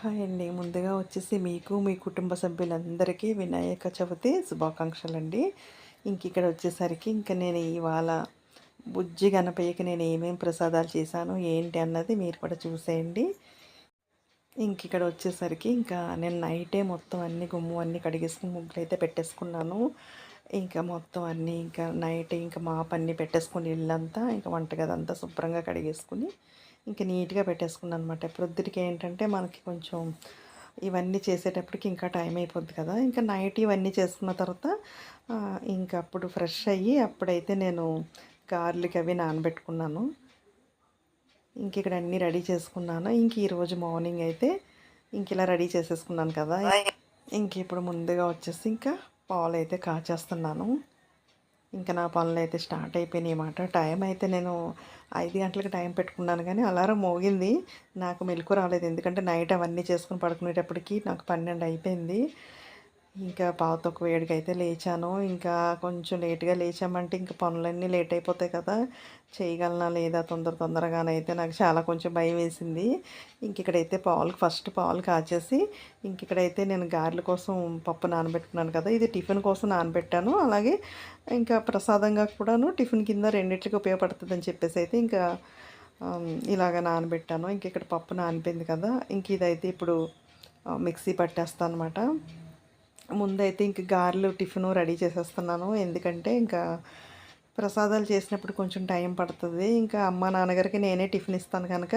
Hi అండి. ముందుగా వచ్చేసి మీకు మీ కుటుంబ సభ్యులందరికీ వినాయక చవితి శుభాకాంక్షలు అండి ఇంక ఇక్కడ వచ్చేసరికి ఇంకా నేను ఇవాళ బుజ్జి గణపయ్యకి నేను ఏమేమి ప్రసాదాలు చేశాను ఏంటి అన్నది మీరు కూడా చూసేయండి. ఇంక ఇక్కడ వచ్చేసరికి ఇంకా నేను నైటే మొత్తం అన్ని గుమ్ము అన్నీ కడిగేసుకుని ముగ్గులు అయితే పెట్టేసుకున్నాను. ఇంకా మొత్తం అన్నీ ఇంకా నైట్ ఇంకా మాప్ అన్నీ పెట్టేసుకుని ఇల్లంతా ఇంకా వంటగది అంతా శుభ్రంగా కడిగేసుకుని ఇంకా నీట్గా పెట్టేసుకున్నాను అనమాట ప్రొద్దుటికి ఏంటంటే మనకి కొంచెం ఇవన్నీ చేసేటప్పటికి ఇంకా టైం అయిపోద్ది కదా. ఇంకా నైట్ ఇవన్నీ చేసుకున్న తర్వాత ఇంకా అప్పుడు ఫ్రెష్ అయ్యి అప్పుడైతే నేను గార్లిక్ అవి నానబెట్టుకున్నాను. ఇంక ఇక్కడ అన్నీ రెడీ చేసుకున్నాను. ఇంక ఈరోజు మార్నింగ్ అయితే ఇంక ఇలా రెడీ చేసేసుకున్నాను కదా. ఇంక ఇప్పుడు ముందుగా వచ్చేసి ఇంకా పాలు అయితే కాచేస్తున్నాను. ఇంకా నా పనులు అయితే స్టార్ట్ అయిపోయినాయి అన్నమాట. టైం అయితే నేను ఐదు గంటలకు టైం పెట్టుకున్నాను కానీ అలారం మోగింది. నాకు మెలకు రాలేదు. ఎందుకంటే నైట్ అవన్నీ చేసుకుని పడుకునేటప్పటికి నాకు పన్నెండు అయిపోయింది. ఇంకా పావుతొక్క వేడికి అయితే లేచాను. ఇంకా కొంచెం లేట్గా లేచామంటే ఇంకా పనులన్నీ లేట్ అయిపోతాయి కదా. చేయగలనా లేదా తొందర తొందరగానైతే నాకు చాలా కొంచెం భయం వేసింది. ఇంక ఇక్కడైతే పాలు ఫస్ట్ పాలు కాచేసి ఇంక ఇక్కడైతే నేను గారెల కోసం పప్పు నానబెట్టుకున్నాను కదా. ఇది టిఫిన్ కోసం నానబెట్టాను. అలాగే ఇంకా ప్రసాదంగా కూడాను టిఫిన్ కింద రెండింటికి ఉపయోగపడుతుంది అని చెప్పేసి అయితే ఇంకా ఇలాగ నానబెట్టాను. ఇంక ఇక్కడ పప్పు నానిపోయింది కదా. ఇంక ఇదైతే ఇప్పుడు మిక్సీ పట్టేస్తాను అనమాట ముందైతే ఇంక గారెలు టిఫిన్ రెడీ చేసేస్తున్నాను. ఎందుకంటే ఇంకా ప్రసాదాలు చేసినప్పుడు కొంచెం టైం పడుతుంది. ఇంకా అమ్మ నాన్నగారికి నేనే టిఫిన్ ఇస్తాను కనుక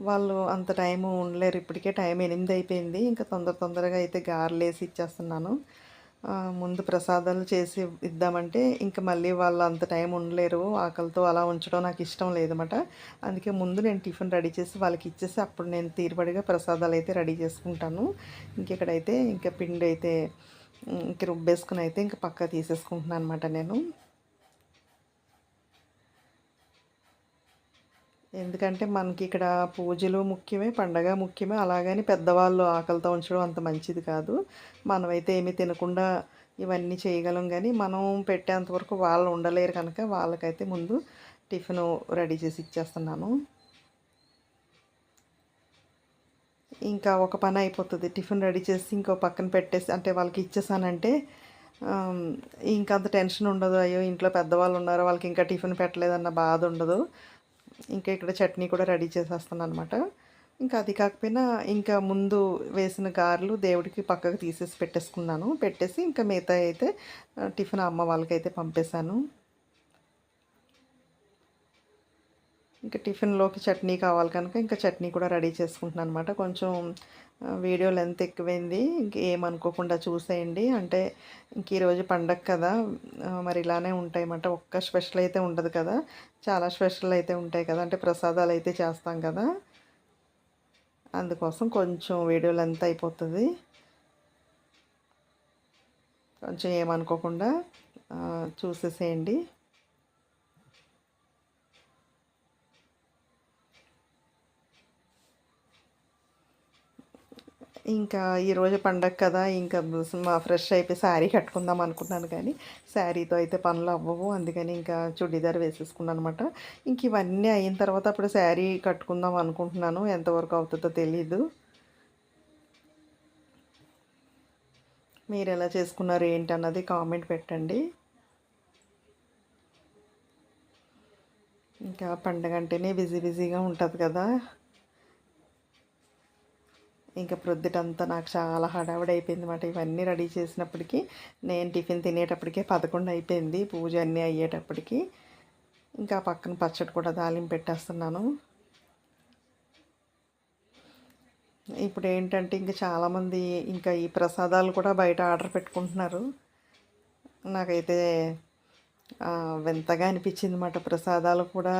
వాళ్ళు అంత టైం ఉండలేరు. ఇప్పటికే టైం ఎనిమిది అయిపోయింది. ఇంకా తొందర తొందరగా అయితే గారెలు వేసి ఇచ్చేస్తున్నాను. ముందు ప్రసాదాలు చేసి ఇద్దామంటే ఇంకా మళ్ళీ వాళ్ళు అంత టైం ఉండలేరు. ఆకలితో అలా ఉంచడం నాకు ఇష్టం లేదన్నమాట. అందుకే ముందు నేను టిఫిన్ రెడీ చేసి వాళ్ళకి ఇచ్చేసి అప్పుడు నేను తీరుబడిగా ప్రసాదాలు అయితే రెడీ చేసుకుంటాను. ఇంకెక్కడైతే ఇంకా పిండి అయితే ఇంక రుబ్బేసుకుని అయితే ఇంకా పక్క తీసేసుకుంటున్నాను అనమాట నేను. ఎందుకంటే మనకి ఇక్కడ పూజలు ముఖ్యమే పండగ ముఖ్యమే. అలాగని పెద్దవాళ్ళు ఆకలితో ఉంచడం అంత మంచిది కాదు. మనమైతే ఏమీ తినకుండా ఇవన్నీ చేయగలం కానీ మనం పెట్టేంతవరకు వాళ్ళు ఉండలేరు కనుక వాళ్ళకైతే ముందు టిఫిన్ రెడీ చేసి ఇచ్చేస్తున్నాను. ఇంకా ఒక పని అయిపోతుంది. టిఫిన్ రెడీ చేసి ఇంకో పక్కన పెట్టేసి అంటే వాళ్ళకి ఇచ్చేసానంటే ఇంకా అంత టెన్షన్ ఉండదు. అయ్యో ఇంట్లో పెద్దవాళ్ళు ఉన్నారు? వాళ్ళకి ఇంకా టిఫిన్ పెట్టలేదన్న బాధ ఉండదు. ఇంకా ఇక్కడ చట్నీ కూడా రెడీ చేసేస్తాను అనమాట ఇంకా అది కాకపోయినా ఇంకా ముందు వేసిన గారెలు దేవుడికి పక్కకు తీసేసి పెట్టేసుకున్నాను. పెట్టేసి ఇంకా మిగతా అయితే టిఫిన్ అమ్మ వాళ్ళకైతే పంపేశాను. ఇంకా టిఫిన్లోకి చట్నీ కావాలి కనుక ఇంకా చట్నీ కూడా రెడీ చేసుకుంటున్నాను అనమాట కొంచెం వీడియో లెంత్ ఎక్కువైంది. ఇంకేమనుకోకుండా చూసేయండి. అంటే ఇంక ఈరోజు పండగ కదా మరి ఇలానే ఉంటాయన్నమాట. ఒక్క స్పెషల్ అయితే ఉండదు కదా. చాలా స్పెషల్ అయితే ఉంటాయి కదా అంటే ప్రసాదాలు అయితే చేస్తాం కదా. అందుకోసం కొంచెం వీడియో లెంత్ అయిపోతుంది. కొంచెం ఏమనుకోకుండా చూసేసేయండి. ఇంకా ఈరోజు పండగ కదా ఇంకా మా ఫ్రెష్ అయిపోయి శారీ కట్టుకుందాం అనుకున్నాను కానీ శారీతో అయితే పనులు అవ్వవు. అందుకని ఇంకా చుడీదార్ వేసేసుకున్నాను అనమాట ఇంక ఇవన్నీ అయిన తర్వాత అప్పుడు శారీ కట్టుకుందాం అనుకుంటున్నాను. ఎంతవరకు అవుతుందో తెలీదు. మీరు ఎలా చేసుకున్నారు ఏంటన్నది కామెంట్ పెట్టండి. ఇంకా పండగ అంటేనే బిజీ బిజీగా ఉంటుంది కదా. ఇంకా ప్రొద్దుటంతా నాకు చాలా హడావిడి అయిపోయింది అనమాట ఇవన్నీ రెడీ చేసినప్పటికీ నేను టిఫిన్ తినేటప్పటికే పదకొండు అయిపోయింది పూజ అన్నీ అయ్యేటప్పటికి. ఇంకా పక్కన పచ్చడి కూడా దాలిం పెట్టేస్తున్నాను. ఇప్పుడు ఏంటంటే ఇంకా చాలామంది ఇంకా ఈ ప్రసాదాలు కూడా బయట ఆర్డర్ పెట్టుకుంటున్నారు. నాకైతే వింతగా అనిపించింది అన్నమాట ప్రసాదాలు కూడా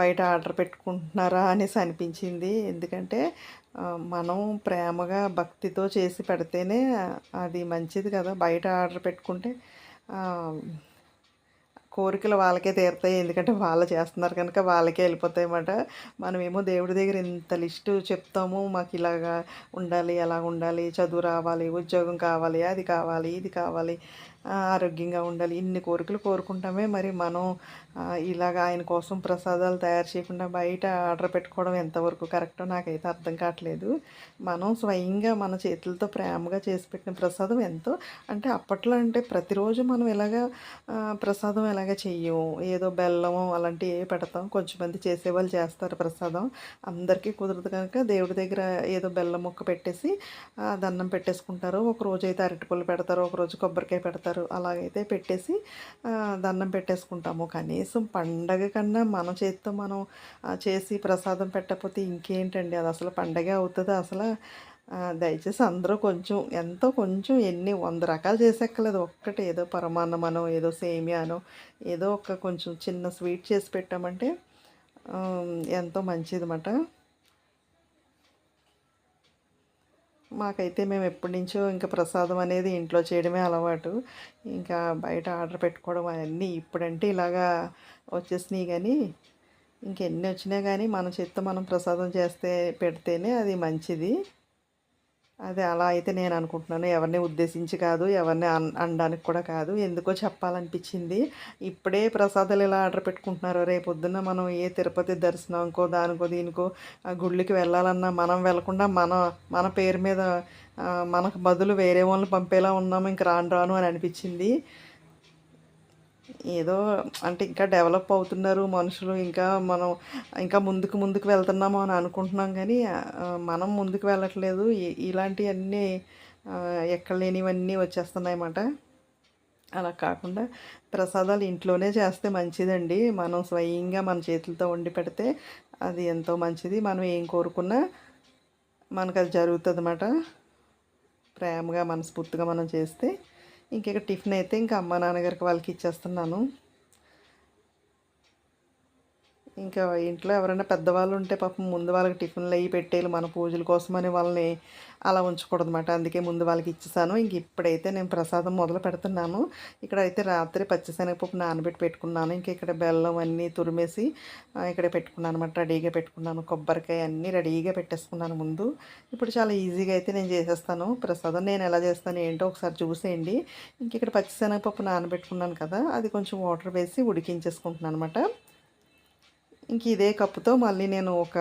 బయట ఆర్డర్ పెట్టుకుంటున్నారా అనేసి అనిపించింది. ఎందుకంటే మనం ప్రేమగా భక్తితో చేసి పెడితేనే అది మంచిది కదా. బయట ఆర్డర్ పెట్టుకుంటే కోరికలు వాళ్ళకే తీరుతాయి. ఎందుకంటే వాళ్ళు చేస్తున్నారు కనుక వాళ్ళకే వెళ్ళిపోతాయి అన్నమాట. మనమేమో దేవుడి దగ్గర ఇంత లిస్టు చెప్తాము. మాకు ఇలాగా ఉండాలి అలా ఉండాలి. చదువు రావాలి ఉద్యోగం కావాలి అది కావాలి ఇది కావాలి. ఆరోగ్యంగా ఉండాలి. ఇన్ని కోరికలు కోరుకుంటామే మరి మనం. ఇలాగ ఆయన కోసం ప్రసాదాలు తయారు చేయకుండా బయట ఆర్డర్ పెట్టుకోవడం ఎంతవరకు కరెక్టో నాకైతే అర్థం కావట్లేదు. మనం స్వయంగా మన చేతులతో ప్రేమగా చేసి పెట్టిన ప్రసాదం ఎంతో. అంటే అప్పట్లో అంటే ప్రతిరోజు మనం ఇలాగ ప్రసాదం ఎలాగ చెయ్యం ఏదో బెల్లము అలాంటివి ఏ పెడతాం. కొంచెం మంది చేసేవాళ్ళు చేస్తారు ప్రసాదం. అందరికీ కుదరదు కనుక దేవుడి దగ్గర ఏదో బెల్లం ముక్క పెట్టేసి దండం పెట్టేసుకుంటారు. ఒక రోజు అయితే అరటిపళ్ళు పెడతారు. ఒక రోజు కొబ్బరికాయ పెడతారు. అలాగైతే పెట్టేసి దండం పెట్టేసుకుంటాము. కనీసం పండగ కన్నా మన చేతితో మనం చేసి ప్రసాదం పెట్టకపోతే ఇంకేంటండి? అది అసలు పండగే అవుతుంది అసలు. దయచేసి అందరూ కొంచెం ఎంతో కొంచెం ఎన్ని వంద రకాలు చేసేక్కలేదు ఒక్కటి ఏదో పరమాన్నమనో ఏదో సేమియానో ఏదో ఒక కొంచెం చిన్న స్వీట్ చేసి పెట్టామంటే ఎంతో ఎంతో మంచిదన్నమాట. మాకైతే మేము ఎప్పటి నుంచో ఇంకా ప్రసాదం అనేది ఇంట్లో చేయడమే అలవాటు. ఇంకా బయట ఆర్డర్ పెట్టుకోవడం అవన్నీ ఇప్పుడంటే ఇలాగా వచ్చేసినాయి కానీ ఇంకెన్ని వచ్చినా కానీ మన చేత్తో మనం ప్రసాదం చేస్తే పెడితేనే అది మంచిది. అదే అలా అయితే నేను అనుకుంటున్నాను. ఎవరిని ఉద్దేశించి కాదు ఎవరిని అన్ అనడానికి కూడా కాదు. ఎందుకో చెప్పాలనిపించింది. ఇప్పుడే ప్రసాదాలు ఇలా ఆర్డర్ పెట్టుకుంటున్నారు రేపు పొద్దున్న మనం ఏ తిరుపతి దర్శనంకో దానికో దీనికో గుళ్ళకి వెళ్ళాలన్నా మనం వెళ్ళకుండా మన మన పేరు మీద మనకు బదులు వేరే వాళ్ళని పంపేలా ఉన్నాము ఇంక రాను రాను అని అనిపించింది. ఏదో అంటే ఇంకా డెవలప్ అవుతున్నారు మనుషులు ఇంకా మనం ఇంకా ముందుకు ముందుకు వెళ్తున్నాము అని అనుకుంటున్నాం కానీ మనం ముందుకు వెళ్ళట్లేదు. ఇలాంటివన్నీ ఎక్కడ లేనివన్నీ వచ్చేస్తున్నాయి అన్నమాట అలా కాకుండా ప్రసాదాలు ఇంట్లోనే చేస్తే మంచిదండి. మనం స్వయంగా మన చేతులతో వండి పెడితే అది ఎంతో మంచిది. మనం ఏం కోరుకున్నా మనకు అది జరుగుతుంది అన్నమాట ప్రేమగా మనస్ఫూర్తిగా మనం చేస్తే ఇంక ఇక్కడ టిఫిన్ అయితే ఇంకా అమ్మ నాన్నగారికి వాళ్ళకి ఇచ్చేస్తున్నాను. ఇంకా ఇంట్లో ఎవరైనా పెద్దవాళ్ళు ఉంటే పాపం ముందు వాళ్ళకి టిఫిన్లు అయ్యి పెట్టేయాలి మన పూజల కోసమని వాళ్ళని అలా ఉంచకూడదు అనమాట అందుకే ముందు వాళ్ళకి ఇచ్చేసాను. ఇంక ఇప్పుడైతే నేను ప్రసాదం మొదలు పెడుతున్నాను. ఇక్కడ అయితే రాత్రి పచ్చిశనగపప్పు నానబెట్టి పెట్టుకున్నాను. ఇంక ఇక్కడ బెల్లం అన్నీ తురిమేసి ఇక్కడ పెట్టుకున్నాను అనమాట రెడీగా పెట్టుకున్నాను. కొబ్బరికాయ అన్నీ రెడీగా పెట్టేసుకున్నాను ముందు. ఇప్పుడు చాలా ఈజీగా అయితే నేను చేసేస్తాను. ప్రసాదం నేను ఎలా చేస్తాను ఏంటో ఒకసారి చూసేయండి. ఇంక ఇక్కడ పచ్చిశనగపప్పు నానబెట్టుకున్నాను కదా అది కొంచెం వాటర్ వేసి ఉడికించేసుకుంటున్నాను అనమాట ఇంక ఇదే కప్పుతో మళ్ళీ నేను ఒక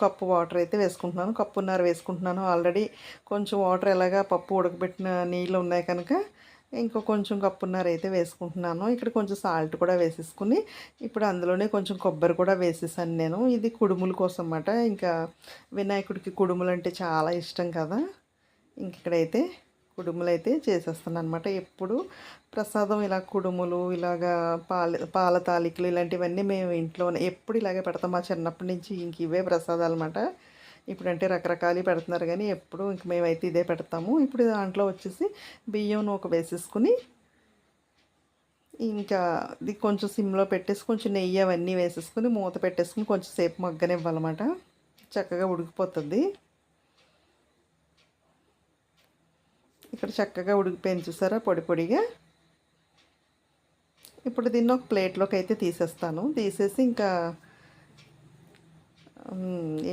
కప్పు వాటర్ అయితే వేసుకుంటున్నాను. కప్పున్నర వేసుకుంటున్నాను ఆల్రెడీ. కొంచెం వాటర్ ఎలాగా పప్పు ఉడకబెట్టిన నీళ్ళు ఉన్నాయి కనుక ఇంకో కొంచెం కప్పున్నర అయితే వేసుకుంటున్నాను. ఇక్కడ కొంచెం సాల్ట్ కూడా వేసేసుకుని ఇప్పుడు అందులోనే కొంచెం కొబ్బరి కూడా వేసేసాను నేను. ఇది కుడుముల కోసం అన్నమాట. ఇంకా వినాయకుడికి కుడుములు అంటే చాలా ఇష్టం కదా. ఇంక ఇక్కడైతే కుడుములు అయితే చేసేస్తాను అనమాట ఎప్పుడు ప్రసాదం ఇలా కుడుములు ఇలాగా పాల పాల తాలికలు ఇలాంటివన్నీ మేము ఇంట్లోనే ఎప్పుడు ఇలాగే పెడతాం. మా చిన్నప్పటి నుంచి ఇంక ఇవే ప్రసాదాలు అనమాట ఇప్పుడంటే రకరకాలు పెడుతున్నారు కానీ ఎప్పుడు ఇంక మేమైతే ఇదే పెడతాము. ఇప్పుడు దాంట్లో వచ్చేసి బియ్యం నూక వేసేసుకుని ఇంకా ఇది కొంచెం సిమ్లో పెట్టేసి కొంచెం నెయ్యి అవన్నీ వేసేసుకుని మూత పెట్టేసుకుని కొంచెం సేపు మగ్గనివ్వాలన్నమాట. చక్కగా ఉడికిపోతుంది. ఇక్కడ చక్కగా ఉడికిపోయింది చూసారా? పొడి పొడిగా. ఇప్పుడు దీన్ని ఒక ప్లేట్లోకి అయితే తీసేస్తాను. తీసేసి ఇంకా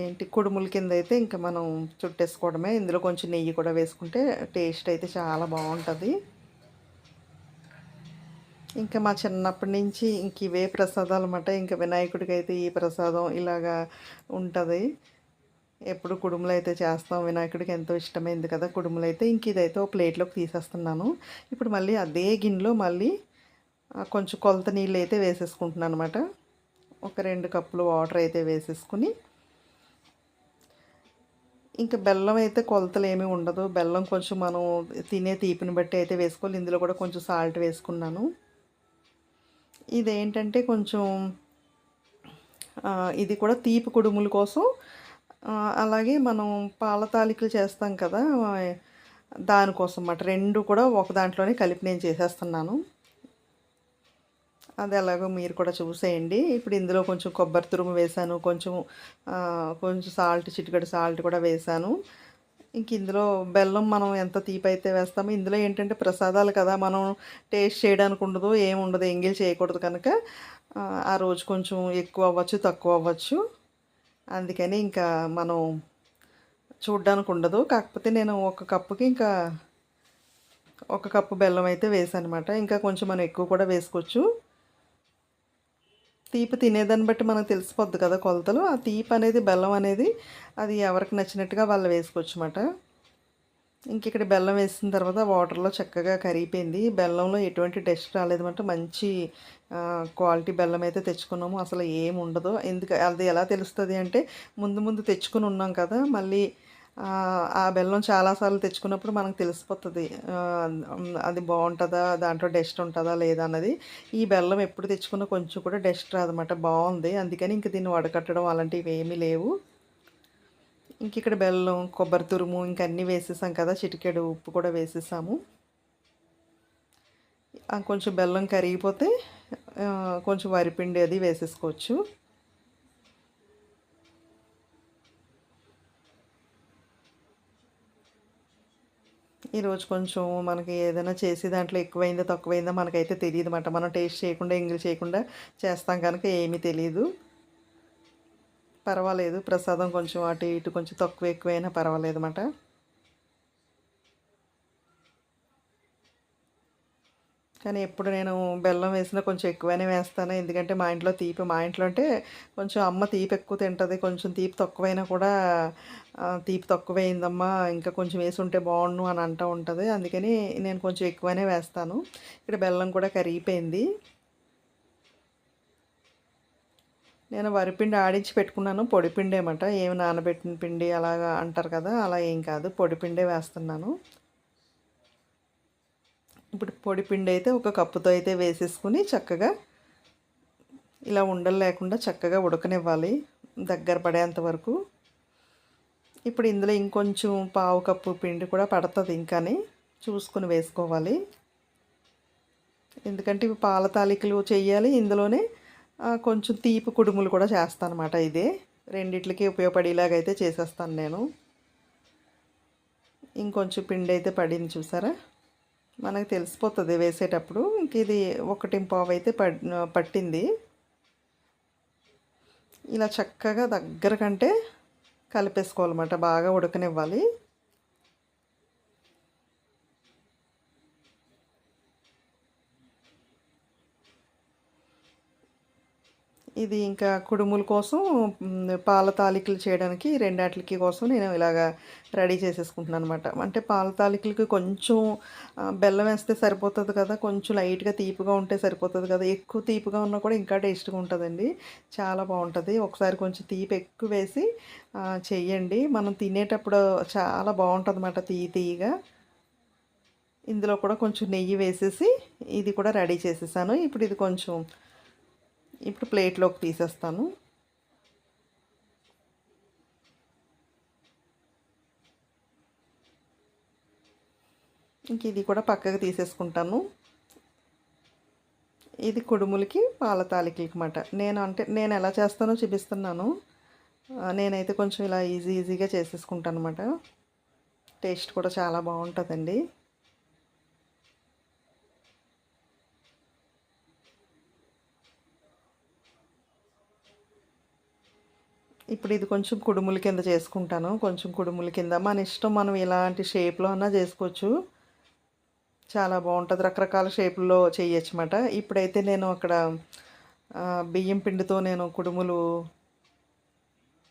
ఏంటి కుడుముల కింద అయితే ఇంకా మనం చుట్టేసుకోవడమే. ఇందులో కొంచెం నెయ్యి కూడా వేసుకుంటే టేస్ట్ అయితే చాలా బాగుంటుంది. ఇంకా మా చిన్నప్పటి నుంచి ఇంక ఇవే ప్రసాదాలు అన్నమాట. ఇంకా వినాయకుడికి అయితే ఈ ప్రసాదం ఇలాగా ఉంటుంది. ఎప్పుడు కుడుములు అయితే చేస్తాం వినాయకుడికి ఎంతో ఇష్టమైంది కదా కుడుములు అయితే ఇంక ఇదైతే ఒక ప్లేట్లోకి తీసేస్తున్నాను. ఇప్పుడు మళ్ళీ అదే గిన్నెలో మళ్ళీ కొంచెం కొలత నీళ్ళు అయితే వేసేసుకుంటున్నాను అనమాట ఒక రెండు కప్పులు వాటర్ అయితే వేసేసుకుని ఇంకా బెల్లం అయితే కొలతలు ఏమీ ఉండదు. బెల్లం కొంచెం మనం తినే తీపిని బట్టి అయితే వేసుకోవాలి. ఇందులో కూడా కొంచెం సాల్ట్ వేసుకున్నాను. ఇదేంటంటే కొంచెం ఇది కూడా తీపి కుడుముల కోసం అలాగే మనం పాల తాలికలు చేస్తాం కదా దానికోసం అన్నమాట రెండు కూడా ఒక దాంట్లోనే కలిపి నేను చేసేస్తున్నాను. అది ఎలాగో మీరు కూడా చూసేయండి. ఇప్పుడు ఇందులో కొంచెం కొబ్బరి తురుము వేశాను కొంచెం కొంచెం సాల్ట్ చిటికెడు సాల్ట్ కూడా వేసాను ఇంక ఇందులో బెల్లం మనం ఎంత తీపి అయితే వేస్తామో ఇందులో ఏంటంటే ప్రసాదాలు కదా మనం టేస్ట్ చేయడానికి ఉండదు ఏమి ఉండదు ఎంగిల్ చేయకూడదు కనుక ఆ రోజు కొంచెం ఎక్కువ అవ్వచ్చు తక్కువ అవ్వచ్చు. అందుకని ఇంకా మనం చూడ్డానికి ఉండదు. కాకపోతే నేను ఒక కప్పుకి ఇంకా ఒక కప్పు బెల్లం అయితే వేసానమాట. ఇంకా కొంచెం మనం ఎక్కువ కూడా వేసుకోవచ్చు. తీపి తినేదాన్ని బట్టి మనకు తెలిసిపోద్ది కదా కొలతలు. ఆ తీపి అనేది బెల్లం అనేది అది ఎవరికి నచ్చినట్టుగా వాళ్ళు వేసుకోవచ్చు అనమాట ఇంక ఇక్కడ బెల్లం వేసిన తర్వాత వాటర్లో చక్కగా కరిగిపోయింది. బెల్లంలో ఎటువంటి డస్ట్ రాలేదన్నమాట. మంచి క్వాలిటీ బెల్లం అయితే తెచ్చుకున్నాము. అసలు ఏమి ఉండదు. ఎందుకు అది ఎలా తెలుస్తుంది అంటే ముందు ముందు తెచ్చుకుని ఉన్నాం కదా మళ్ళీ ఆ, బెల్లం చాలాసార్లు తెచ్చుకున్నప్పుడు మనకు తెలిసిపోతుంది. అది బాగుంటుందా దాంట్లో డస్ట్ ఉంటుందా లేదా అన్నది. ఈ బెల్లం ఎప్పుడు తెచ్చుకున్నా కొంచెం కూడా డస్ట్ రాదన్నమాట. బాగుంది. అందుకని ఇంక దీన్ని వడకట్టడం అలాంటివి ఏమీ లేవు. ఇంక ఇక్కడ బెల్లం కొబ్బరి తురుము ఇంక అన్నీ వేసేసాం కదా చిటికెడు ఉప్పు కూడా వేసేసాము. కొంచెం బెల్లం కరిగిపోతే కొంచెం వరిపిండి అది వేసేసుకోవచ్చు. ఈరోజు కొంచెం మనకి ఏదైనా చేసి దాంట్లో ఎక్కువైందో తక్కువైందో మనకైతే తెలియదు అనమాట మనం టేస్ట్ చేయకుండా ఎంగిల్ చేయకుండా చేస్తాం కనుక ఏమీ తెలియదు పర్వాలేదు ప్రసాదం కొంచెం అటు ఇటు కొంచెం తక్కువ ఎక్కువైనా పర్వాలేదు అన్నమాట కానీ ఎప్పుడు నేను బెల్లం వేసినా కొంచెం ఎక్కువనే వేస్తాను. ఎందుకంటే మా ఇంట్లో తీపి మా ఇంట్లో అంటే కొంచెం అమ్మ తీపి ఎక్కువ తింటుంది. కొంచెం తీపి తక్కువైనా కూడా తీపి తక్కువైందమ్మా ఇంకా కొంచెం వేసి ఉంటే బాగుండు అని అంటూ ఉంటుంది. అందుకని నేను కొంచెం ఎక్కువనే వేస్తాను. ఇక్కడ బెల్లం కూడా కరిగిపోయింది. నేను వరిపిండి ఆడించి పెట్టుకున్నాను. పొడిపిండి ఏమట ఏమి నానబెట్టిన పిండి అలాగా అంటారు కదా అలా ఏం కాదు. పొడిపిండే వేస్తున్నాను. ఇప్పుడు పొడి పిండి అయితే ఒక కప్పుతో అయితే వేసేసుకుని చక్కగా ఇలా ఉండలు లేకుండా చక్కగా ఉడకనివ్వాలి దగ్గర పడేంత వరకు. ఇప్పుడు ఇందులో ఇంకొంచెం పావు కప్పు పిండి కూడా పడుతుంది ఇంకాని చూసుకుని వేసుకోవాలి. ఎందుకంటే ఇవి పాల తాలికలు చేయాలి ఇందులోనే కొంచెం తీపి కుడుములు కూడా చేస్తాను అనమాట ఇదే. రెండిట్లకి ఉపయోగపడేలాగా అయితే చేసేస్తాను నేను. ఇంకొంచెం పిండి అయితే పడింది చూసారా? మనకు తెలిసిపోతుంది వేసేటప్పుడు. ఇంక ఇది ఒకటి పావు అయితే పడ్ పట్టింది. ఇలా చక్కగా దగ్గర కంటే కలిపేసుకోవాలన్నమాట. బాగా ఉడకనివ్వాలి. ఇది ఇంకా కుడుముల కోసం పాల తాలికలు చేయడానికి రెండాట్లకి కోసం నేను ఇలాగా రెడీ చేసేసుకుంటున్నాను అనమాట అంటే పాల తాలికలకి కొంచెం బెల్లం వేస్తే సరిపోతుంది కదా కొంచెం లైట్గా తీపిగా ఉంటే సరిపోతుంది కదా. ఎక్కువ తీపిగా ఉన్నా కూడా ఇంకా టేస్ట్గా ఉంటుందండి. చాలా బాగుంటుంది. ఒకసారి కొంచెం తీపి ఎక్కువ వేసి చెయ్యండి. మనం తినేటప్పుడు చాలా బాగుంటుంది అన్నమాట తీయ తీయగా. ఇందులో కూడా కొంచెం నెయ్యి వేసేసి ఇది కూడా రెడీ చేసేసాను. ఇప్పుడు ఇది కొంచెం ఇప్పుడు ప్లేట్లోకి తీసేస్తాను. ఇంక ఇది కూడా పక్కకు తీసేసుకుంటాను. ఇది కుడుములకి పాల తాలికలకి నేను అంటే నేను ఎలా చేస్తానో చూపిస్తున్నాను. నేనైతే కొంచెం ఇలా ఈజీ ఈజీగా చేసేసుకుంటాను అనమాట టేస్ట్ కూడా చాలా బాగుంటుందండి. ఇప్పుడు ఇది కొంచెం కుడుముల కింద చేసుకుంటాను. కొంచెం కుడుముల కింద. మన ఇష్టం మనం ఎలాంటి షేప్లో అన్నా చేసుకోవచ్చు. చాలా బాగుంటుంది. రకరకాల షేపుల్లో చేయొచ్చు అన్నమాట ఇప్పుడైతే నేను అక్కడ బియ్యం పిండితో నేను కుడుములు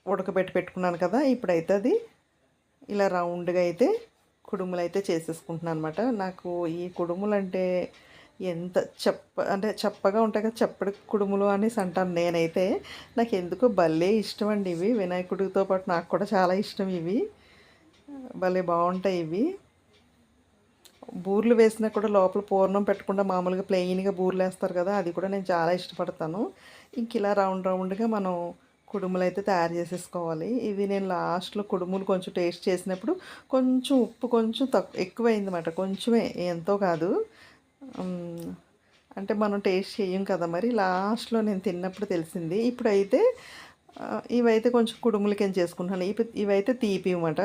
ఉడకబెట్టి పెట్టుకున్నాను కదా ఇప్పుడైతే అది ఇలా రౌండ్గా అయితే కుడుములు అయితే చేసేసుకుంటున్నాను అనమాట నాకు ఈ కుడుములు అంటే ఎంత చెప్ప అంటే చెప్పగా ఉంటాయి కదా చెప్పడి కుడుములు అనేసి అంటాను నేనైతే. నాకు ఎందుకో భలే ఇష్టం అండి ఇవి. వినాయకుడితో పాటు నాకు కూడా చాలా ఇష్టం ఇవి. భలే బాగుంటాయి ఇవి. బూర్లు వేసినా కూడా లోపల పూర్ణం పెట్టకుండా మామూలుగా ప్లెయిన్గా బూర్లు వేస్తారు కదా అది కూడా నేను చాలా ఇష్టపడతాను. ఇంక ఇలా రౌండ్ రౌండ్గా మనం కుడుములు అయితే తయారు చేసేసుకోవాలి. ఇవి నేను లాస్ట్లో కుడుములు కొంచెం టేస్ట్ చేసినప్పుడు కొంచెం ఉప్పు కొంచెం తక్కువ ఎక్కువైందన్నమాట. కొంచెమే ఎంతో కాదు. అంటే మనం టేస్ట్ చేయం కదా మరి. లాస్ట్లో నేను తిన్నప్పుడు తెలిసింది. ఇప్పుడైతే ఇవైతే కొంచెం కుడుములకేం చేసుకుంటున్నాను. ఇవి ఇవైతే తీపి అన్నమాట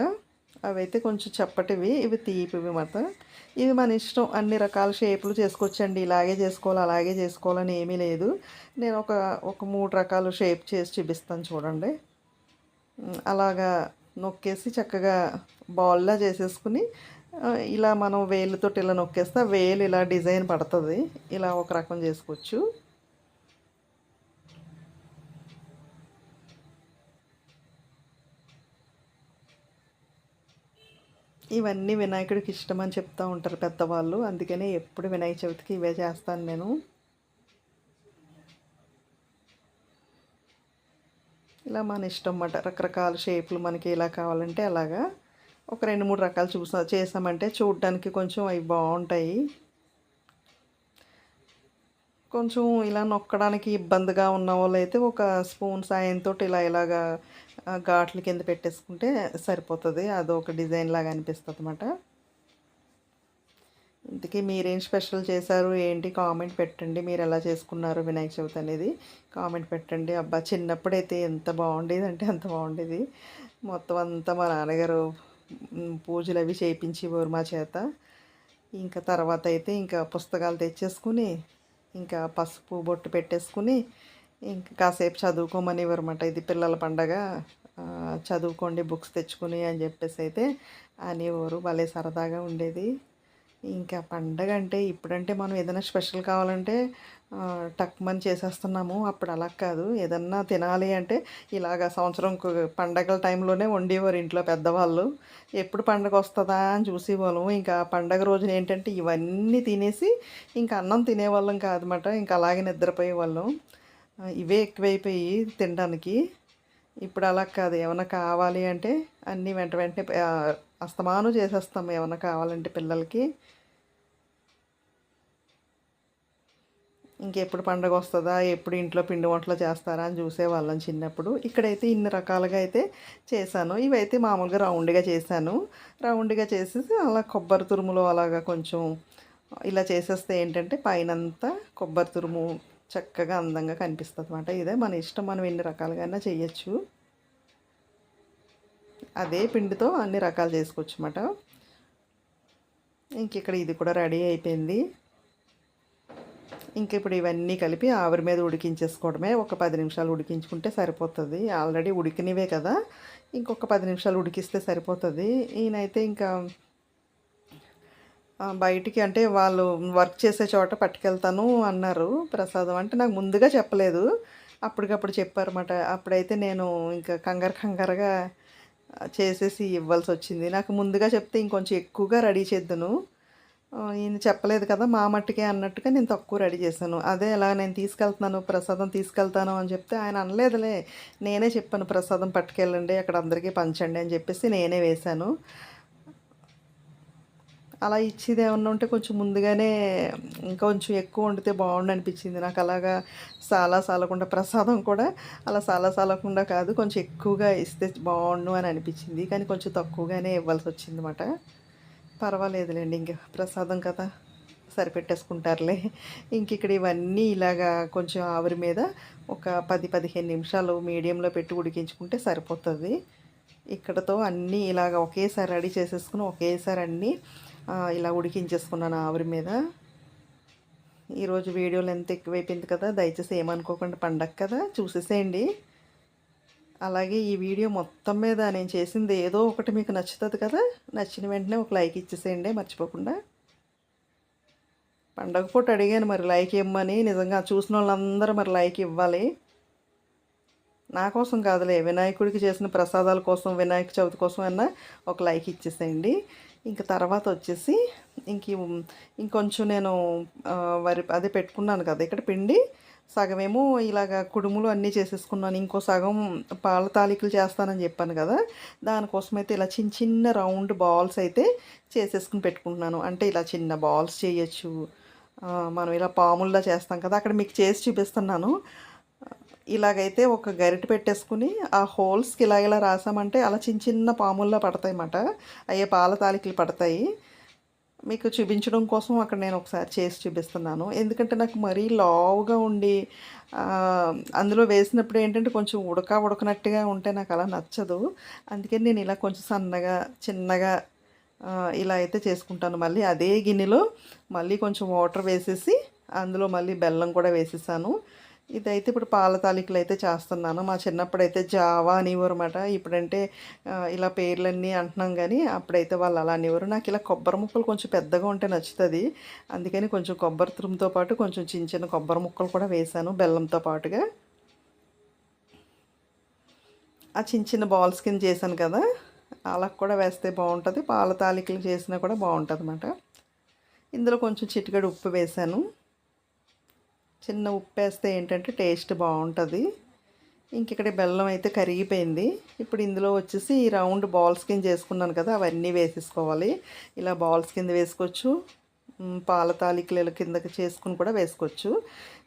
అవైతే కొంచెం చప్పటివి ఇవి తీపివి అన్నమాట. ఇవి మన ఇష్టం. అన్ని రకాల షేపులు చేసుకోవచ్చండి. ఇలాగే చేసుకోవాలి అలాగే చేసుకోవాలని ఏమీ లేదు. నేను ఒక ఒక మూడు రకాల షేప్ చేసి చూపిస్తాను చూడండి. అలాగా నొక్కేసి చక్కగా బాల్లా చేసేసుకుని ఇలా మనం వేలుతో ఇలా నొక్కేస్తే వేలు ఇలా డిజైన్ పడుతుంది. ఇలా ఒక రకం చేసుకోవచ్చు. ఇవన్నీ వినాయకుడికి ఇష్టం అని చెప్తూ ఉంటారు పెద్దవాళ్ళు. అందుకనే ఎప్పుడు వినాయక చవితికి ఇవే చేస్తాను నేను. ఇలా మన ఇష్టం అన్నమాట. రకరకాల షేపులు మనకి ఎలా కావాలంటే అలాగా. ఒక రెండు మూడు రకాలు చూసా చేసామంటే చూడడానికి కొంచెం అవి బాగుంటాయి. కొంచెం ఇలా నొక్కడానికి ఇబ్బందిగా ఉన్న వాళ్ళైతే అయితే ఒక స్పూన్ సాయంతో ఇలా ఇలాగా ఘాట్ల కింద పెట్టేసుకుంటే సరిపోతుంది. అది ఒక డిజైన్ లాగా అనిపిస్తుంది అన్నమాట ఇంతకీ మీరేం స్పెషల్ చేశారు? ఏంటి? కామెంట్ పెట్టండి. మీరు ఎలా చేసుకున్నారు వినాయక చవితి అనేది? కామెంట్ పెట్టండి. అబ్బా చిన్నప్పుడైతే ఎంత బాగుండేది అంటే అంత బాగుండేది. మొత్తం అంతా మా నాన్నగారు పూజలు అవి చేయించేవారు మా చేత. ఇంకా తర్వాత అయితే ఇంకా పుస్తకాలు తెచ్చేసుకుని ఇంకా పసుపు బొట్టు పెట్టేసుకుని ఇంకా కాసేపు చదువుకోమనేవారు అనమాట ఇది పిల్లల పండగ. చదువుకోండి బుక్స్ తెచ్చుకుని అని చెప్పేసి అయితే అనేవారు భలే సరదాగా ఉండేది. ఇంకా పండగ అంటే ఇప్పుడంటే మనం ఏదైనా స్పెషల్ కావాలంటే టక్మని చేసేస్తున్నాము. అప్పుడు అలా కాదు. ఏదన్నా తినాలి అంటే ఇలాగ సంవత్సరం పండగల టైంలోనే వండేవారు ఇంట్లో పెద్దవాళ్ళు. ఎప్పుడు పండగ వస్తుందా అని చూసేవాళ్ళం. ఇంకా పండగ రోజున ఏంటంటే ఇవన్నీ తినేసి ఇంకా అన్నం తినేవాళ్ళం కాదనమాట ఇంకా అలాగే నిద్రపోయేవాళ్ళం. ఇవే ఎక్కువైపోయి తినడానికి. ఇప్పుడు అలా కాదు. ఏమైనా కావాలి అంటే అన్నీ వెంట వెంటనే అస్తమానం చేసేస్తాము. చేసేస్తాం ఏమైనా కావాలంటే పిల్లలకి. ఇంకెప్పుడు పండగ వస్తుందా? ఎప్పుడు ఇంట్లో పిండి వంటలు చేస్తారా? అని చూసేవాళ్ళం చిన్నప్పుడు. ఇక్కడైతే ఇన్ని రకాలుగా అయితే చేశాను. ఇవైతే మామూలుగా రౌండ్గా చేశాను. రౌండ్గా చేసేసి అలా కొబ్బరి తురుములో అలాగా కొంచెం ఇలా చేసేస్తే ఏంటంటే పైనంతా కొబ్బరి తురుము చక్కగా అందంగా కనిపిస్తుంది అనమాట ఇదే మన ఇష్టం. మనం ఎన్ని రకాలుగా చేయొచ్చు. అదే పిండితో అన్ని రకాలు చేసుకోవచ్చు అన్నమాట ఇంక ఇక్కడ ఇది కూడా రెడీ అయిపోయింది. ఇంక ఇప్పుడు ఇవన్నీ కలిపి ఆవిరి మీద ఉడికించేసుకోవడమే. ఒక పది నిమిషాలు ఉడికించుకుంటే సరిపోతుంది. ఆల్రెడీ ఉడికినవే కదా. ఇంకొక పది నిమిషాలు ఉడికిస్తే సరిపోతుంది. ఈయనైతే ఇంకా బయటికి అంటే వాళ్ళు వర్క్ చేసే చోట పట్టుకెళ్తాను అన్నారు ప్రసాదం. అంటే నాకు ముందుగా చెప్పలేదు. అప్పటికప్పుడు చెప్పారన్నమాట. అప్పుడైతే నేను ఇంకా కంగారు కంగారుగా చేసేసి ఇవ్వాల్సి వచ్చింది. నాకు ముందుగా చెప్తే ఇంకొంచెం ఎక్కువగా రెడీ చేద్దును. ఈయన చెప్పలేదు కదా మా మట్టుకే అన్నట్టుగా నేను తక్కువ రెడీ చేశాను. అదే ఎలా నేను తీసుకెళ్తున్నాను ప్రసాదం తీసుకెళ్తాను అని చెప్తే ఆయన అనలేదులే. నేనే చెప్పాను ప్రసాదం పట్టుకెళ్ళండి అక్కడ అందరికీ పంచండి అని చెప్పేసి నేనే వేశాను. అలా ఇచ్చేది ఏమన్నా ఉంటే కొంచెం ముందుగానే ఇంకొంచెం ఎక్కువ వండితే బాగుండు అనిపించింది. నాకు అలాగా సాలా సాలకుండా ప్రసాదం కూడా అలా సాలా సాలకుండా కాదు కొంచెం ఎక్కువగా ఇస్తే బాగుండు అని అనిపించింది. కానీ కొంచెం తక్కువగానే ఇవ్వాల్సి వచ్చిందన్నమాట పర్వాలేదులేండి ఇంక ప్రసాదం కదా సరిపెట్టేసుకుంటారులే. ఇంక ఇక్కడ ఇవన్నీ ఇలాగా కొంచెం ఆవిరి మీద ఒక పది పదిహేను నిమిషాలు మీడియంలో పెట్టి ఉడికించుకుంటే సరిపోతుంది. ఇక్కడతో అన్నీ ఇలాగ ఒకేసారి రెడీ చేసేసుకుని ఒకేసారి అన్నీ ఇలా ఉడికించేసుకున్నాను ఆవిరి మీద. ఈరోజు వీడియోలు ఎంత ఎక్కువైపోయింది కదా దయచేసి ఏమనుకోకుండా పండగ కదా చూసేసేయండి. అలాగే ఈ వీడియో మొత్తం మీద నేను చేసింది ఏదో ఒకటి మీకు నచ్చుతుంది కదా నచ్చిన వెంటనే ఒక లైక్ ఇచ్చేసేయండి మర్చిపోకుండా. పండగ పూట అడిగాను మరి లైక్ ఇవ్వమని నిజంగా చూసిన వాళ్ళందరూ మరి లైక్ ఇవ్వాలి. నా కోసం కాదులే వినాయకుడికి చేసిన ప్రసాదాల కోసం వినాయక చవితి కోసం అన్నా ఒక లైక్ ఇచ్చేసేయండి. ఇంక తర్వాత వచ్చేసి ఇంక ఇంకొంచెం నేను వరి అదే పెట్టుకున్నాను కదా ఇక్కడ పిండి. సగమేమో ఇలాగ కుడుములు అన్నీ చేసేసుకున్నాను. ఇంకో సగం పాల తాలికలు చేస్తానని చెప్పాను కదా. దానికోసం అయితే ఇలా చిన్న చిన్న రౌండ్ బాల్స్ అయితే చేసేసుకుని పెట్టుకుంటున్నాను. అంటే ఇలా చిన్న బాల్స్ చేయొచ్చు. మనం ఇలా పాముల్లా చేస్తాం కదా. అక్కడ మీకు చేసి చూపిస్తున్నాను. ఇలాగైతే ఒక గరిటె పెట్టేసుకుని ఆ హోల్స్కి ఇలా ఇలా రాసామంటే అలా చిన్న చిన్న పాముల్లా పడతాయి అన్నమాట అయ్యే పాల తాలికలు పడతాయి. మీకు చూపించడం కోసం అక్కడ నేను ఒకసారి చేసి చూపిస్తున్నాను. ఎందుకంటే నాకు మరీ లావుగా ఉండి అందులో వేసినప్పుడు ఏంటంటే కొంచెం ఉడక ఉడకనట్టుగా ఉంటే నాకు అలా నచ్చదు. అందుకని నేను ఇలా కొంచెం సన్నగా చిన్నగా ఇలా అయితే చేసుకుంటాను. మళ్ళీ అదే గిన్నెలో మళ్ళీ కొంచెం వాటర్ వేసేసి అందులో మళ్ళీ బెల్లం కూడా వేసేసాను. ఇదైతే ఇప్పుడు పాల తాలికలు అయితే చేస్తున్నాను. మా చిన్నప్పుడు అయితే జావా అనేవారు అనమాట ఇప్పుడంటే ఇలా పేర్లన్నీ అంటున్నాం కానీ అప్పుడైతే వాళ్ళు అలా అనేవారు. నాకు ఇలా కొబ్బరి ముక్కలు కొంచెం పెద్దగా ఉంటే నచ్చుతుంది. అందుకని కొంచెం కొబ్బరి తురుముతో పాటు కొంచెం చిన్న చిన్న కొబ్బరి ముక్కలు కూడా వేసాను బెల్లంతో పాటుగా. ఆ చిన్న చిన్న బాల్స్ కింద చేశాను కదా అలా కూడా వేస్తే బాగుంటుంది. పాల తాలికలు చేసినా కూడా బాగుంటుంది అన్నమాట ఇందులో కొంచెం చిటికెడు ఉప్పు వేసాను. చిన్న ఉప్పు వేస్తే ఏంటంటే టేస్ట్ బాగుంటుంది. ఇంక ఇక్కడ బెల్లం అయితే కరిగిపోయింది. ఇప్పుడు ఇందులో వచ్చేసి ఈ రౌండ్ బాల్స్ కింద చేసుకున్నాను కదా అవన్నీ వేసేసుకోవాలి. ఇలా బాల్స్ కింద వేసుకోవచ్చు. పాల తాలికలు కిందకి చేసుకుని కూడా వేసుకోవచ్చు.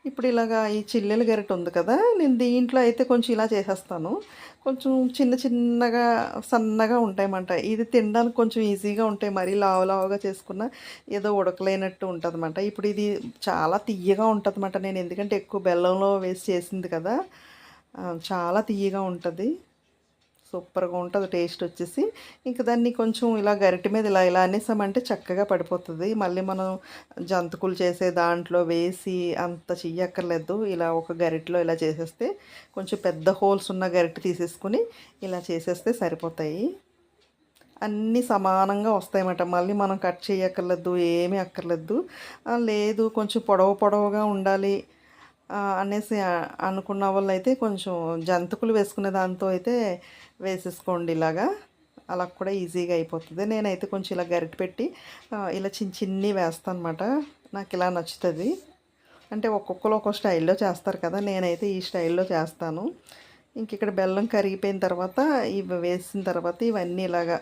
ఇప్పుడు ఇలాగా ఈ చిల్లెల గరిట ఉంది కదా నేను దీంట్లో అయితే కొంచెం ఇలా చేసేస్తాను. కొంచెం చిన్న చిన్నగా సన్నగా ఉంటాయన్నమాట. ఇది తినడానికి కొంచెం ఈజీగా ఉంటాయి. మరీ లావు లావుగా చేసుకున్న ఏదో ఉడకలేనట్టు ఉంటుంది ఇప్పుడు ఇది చాలా తియ్యగా ఉంటుంది నేను ఎందుకంటే ఎక్కువ బెల్లంలో వేసి చేసింది కదా చాలా తియ్యగా ఉంటుంది. సూపర్గా ఉంటుంది టేస్ట్ వచ్చేసి. ఇంకా దాన్ని కొంచెం ఇలా గరిటి మీద ఇలా ఇలా అనేసామంటే చక్కగా పడిపోతుంది. మళ్ళీ మనం జంతుకులు చేసే దాంట్లో వేసి అంత చెయ్యక్కర్లేదు. ఇలా ఒక గరిటలో ఇలా చేసేస్తే కొంచెం పెద్ద హోల్స్ ఉన్న గరిటె తీసేసుకుని ఇలా చేసేస్తే సరిపోతాయి. అన్నీ సమానంగా వస్తాయన్నమాట. మళ్ళీ మనం కట్ చేయక్కర్లేదు ఏమీ అక్కర్లేదు. లేదు కొంచెం పొడవు పొడవుగా ఉండాలి. అనేసి అనుకున్న వాళ్ళు అయితే కొంచెం జంతుకులు వేసుకునే దాంతో అయితే వేసేసుకోండి ఇలాగా. అలా కూడా ఈజీగా అయిపోతుంది. నేనైతే కొంచెం ఇలా గరిట పెట్టి ఇలా చిన్న చిన్ని వేస్తాను అనమాట నాకు ఇలా నచ్చుతుంది. అంటే ఒక్కొక్కరు ఒక్కో స్టైల్లో చేస్తారు కదా నేనైతే ఈ స్టైల్లో చేస్తాను. ఇంక ఇక్కడ బెల్లం కరిగిపోయిన తర్వాత ఇవి వేసిన తర్వాత ఇవన్నీ ఇలాగా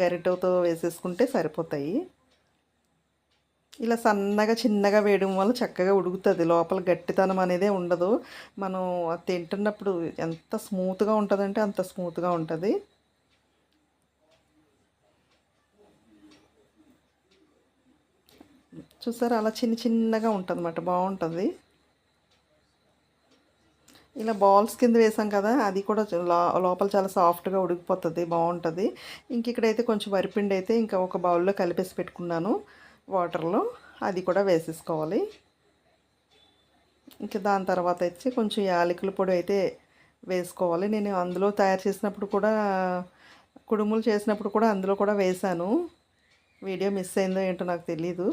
గరిటతో వేసేసుకుంటే సరిపోతాయి. ఇలా సన్నగా చిన్నగా వేయడం వల్ల చక్కగా ఉడుకుతుంది. లోపల గట్టితనం అనేదే ఉండదు. మనం తింటున్నప్పుడు ఎంత స్మూత్గా ఉంటుందంటే అంత స్మూత్గా ఉంటుంది. చూసారా? అలా చిన్న చిన్నగా ఉంటుంది అన్నమాట బాగుంటుంది ఇలా బాల్స్ కింద వేసాం కదా అది కూడా లోపల చాలా సాఫ్ట్గా ఉడికిపోతుంది. బాగుంటుంది ఇంక ఇక్కడైతే కొంచెం వరిపిండి అయితే ఇంకా ఒక బౌల్లో కలిపేసి పెట్టుకున్నాను. వాటర్లో అది కూడా వేసేసుకోవాలి. ఇంకా దాని తర్వాత వచ్చి కొంచెం యాలకుల పొడి అయితే వేసుకోవాలి. నేను అందులో తయారు చేసినప్పుడు కూడా కుడుములు చేసినప్పుడు కూడా అందులో కూడా వేశాను. వీడియో మిస్ అయిందో ఏంటో నాకు తెలీదు.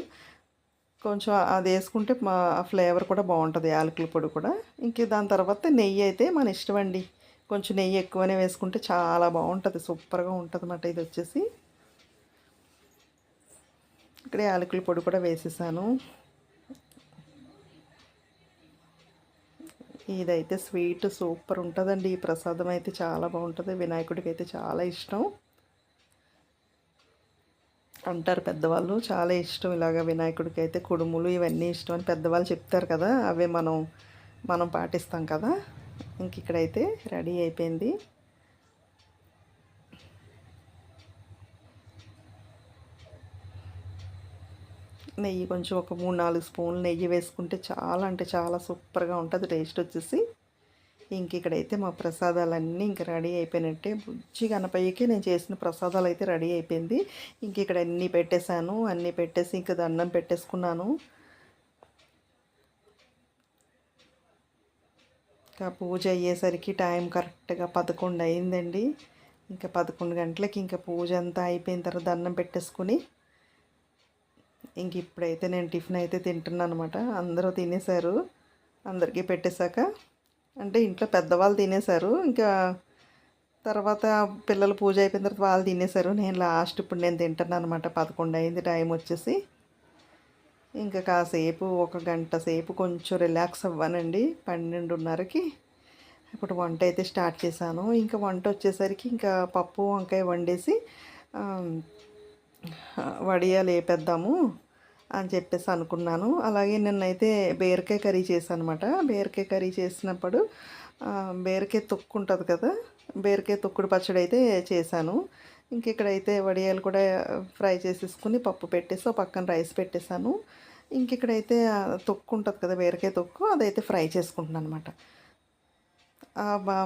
కొంచెం అది వేసుకుంటే మా ఫ్లేవర్ కూడా బాగుంటుంది యాలకుల పొడి కూడా. ఇంక దాని తర్వాత నెయ్యి అయితే మన ఇష్టం అండి కొంచెం నెయ్యి ఎక్కువనే వేసుకుంటే చాలా బాగుంటుంది సూపర్గా ఉంటుంది అన్నమాట ఇది వచ్చేసి. ఇక్కడే యాలకుల పొడి కూడా వేసేసాను. ఇదైతే స్వీట్ సూపర్ ఉంటుందండి. ఈ ప్రసాదం అయితే చాలా బాగుంటుంది. వినాయకుడికి అయితే చాలా ఇష్టం. అంటారు పెద్దవాళ్ళు చాలా ఇష్టం ఇలాగ వినాయకుడికి అయితే కుడుములు ఇవన్నీ ఇష్టం అని పెద్దవాళ్ళు చెప్తారు కదా అవే మనం మనం పాటిస్తాం కదా. ఇంక ఇక్కడైతే రెడీ అయిపోయింది. నెయ్యి కొంచెం ఒక మూడు నాలుగు స్పూన్లు నెయ్యి వేసుకుంటే చాలా అంటే చాలా సూపర్గా ఉంటుంది టేస్ట్ వచ్చేసి. ఇంక ఇక్కడైతే మా ప్రసాదాలన్నీ ఇంక రెడీ అయిపోయినట్టే. బుజ్జి గణపయ్యకి నేను చేసిన ప్రసాదాలు అయితే రెడీ అయిపోయింది. ఇంక ఇక్కడ అన్నీ పెట్టేశాను అన్నీ పెట్టేసి ఇంక దండం పెట్టేసుకున్నాను. ఇంకా పూజ అయ్యేసరికి టైం కరెక్ట్గా పదకొండు అయిందండి. ఇంకా పదకొండు గంటలకి ఇంకా పూజ అంతా అయిపోయిన తర్వాత దండం పెట్టేసుకుని ఇంక ఇప్పుడైతే నేను టిఫిన్ అయితే తింటున్నాను అనమాట అందరూ తినేశారు. అందరికీ పెట్టేశాక అంటే ఇంట్లో పెద్దవాళ్ళు తినేశారు. ఇంకా తర్వాత పిల్లలు పూజ అయిపోయిన తర్వాత వాళ్ళు తినేశారు. నేను లాస్ట్ ఇప్పుడు నేను తింటున్నాను అనమాట పదకొండు అయింది టైం వచ్చేసి. ఇంకా కాసేపు ఒక గంట సేపు కొంచెం రిలాక్స్ అవ్వానండి. పన్నెండున్నరకి ఇప్పుడు వంట అయితే స్టార్ట్ చేశాను. ఇంకా వంట వచ్చేసరికి ఇంకా పప్పు వంకాయ వండేసి వడియాలు వేపేద్దాము అని చెప్పేసి అనుకున్నాను. అలాగే నిన్నైతే బీరకాయ కర్రీ చేశాను అనమాట బీరకాయ కర్రీ చేసినప్పుడు బీరకాయ తొక్కు ఉంటుంది కదా బీరకాయ తొక్కుడు పచ్చడి అయితే చేశాను. ఇంక ఇక్కడైతే వడియాలు కూడా ఫ్రై చేసేసుకుని పప్పు పెట్టేసి పక్కన రైస్ పెట్టేశాను. ఇంక ఇక్కడైతే తొక్కు ఉంటుంది కదా బీరకాయ తొక్కు అదైతే ఫ్రై చేసుకుంటున్నాను అనమాట.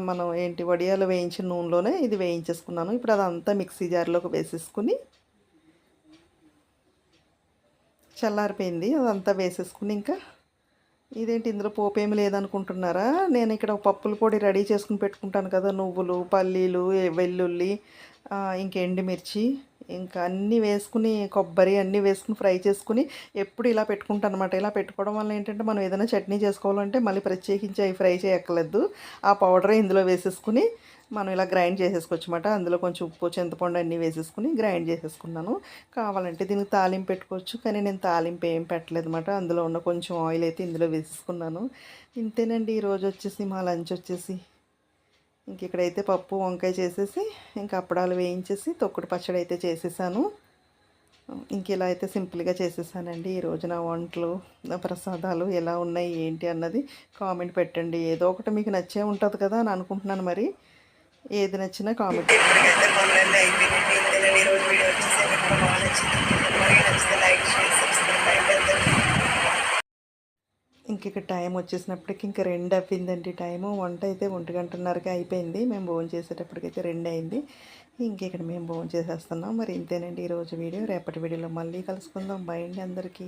మనం ఏంటి వడియాలు వేయించిన నూనెలోనే ఇది వేయించేసుకున్నాను. ఇప్పుడు అదంతా మిక్సీ జార్లోకి వేసేసుకుని చల్లారిపోయింది అదంతా వేసేసుకుని ఇంకా ఇదేంటి ఇందులో పోపు ఏమి లేదనుకుంటున్నారా? నేను ఇక్కడ పప్పుల పొడి రెడీ చేసుకుని పెట్టుకుంటాను కదా నువ్వులు పల్లీలు వెల్లుల్లి ఇంకా ఎండుమిర్చి ఇంకా అన్నీ వేసుకుని కొబ్బరి అన్నీ వేసుకుని ఫ్రై చేసుకుని ఎప్పుడు ఇలా పెట్టుకుంటాను అనమాట ఇలా పెట్టుకోవడం వల్ల ఏంటంటే మనం ఏదైనా చట్నీ చేసుకోవాలంటే మళ్ళీ ప్రత్యేకించి అవి ఫ్రై చేయక్కర్లేదు. ఆ పౌడరే ఇందులో వేసేసుకుని మనం ఇలా గ్రైండ్ చేసేసుకోవచ్చు అనమాట అందులో కొంచెం ఉప్పు చింతపండు అన్నీ వేసేసుకుని గ్రైండ్ చేసేసుకున్నాను. కావాలంటే దీనికి తాలింపు పెట్టుకోవచ్చు. కానీ నేను తాలింపు ఏం పెట్టలేదు అనమాట అందులో ఉన్న కొంచెం ఆయిల్ అయితే ఇందులో వేసేసుకున్నాను. ఇంతేనండి. ఈరోజు వచ్చేసి మా లంచ్ వచ్చేసి. ఇంక ఇక్కడైతే పప్పు వంకాయ చేసేసి ఇంకా అప్పడాలు వేయించేసి తొక్కుడు పచ్చడి అయితే చేసేసాను. ఇంక ఇలా అయితే సింపుల్గా చేసేసానండి. ఈ రోజు నా వంటలు నా ప్రసాదాలు ఎలా ఉన్నాయి ఏంటి అన్నది కామెంట్ పెట్టండి. ఏదో ఒకటి మీకు నచ్చే ఉంటుంది కదా అని అనుకుంటున్నాను మరి. ఏది నచ్చినా కామెంట్ ఇంక ఇక్కడ టైం వచ్చేసినప్పటికి ఇంక రెండు అవ్విందండి టైము వంట అయితే ఒంటి గంటన్నరకే అయిపోయింది. మేము భోజనం చేసేటప్పటికైతే రెండు అయింది. ఇంక ఇక్కడ మేము భోజనం చేసేస్తున్నాం. మరి ఇంతేనండి ఈరోజు వీడియో. రేపటి వీడియోలో మళ్ళీ కలుసుకుందాం. బై అండి అందరికీ.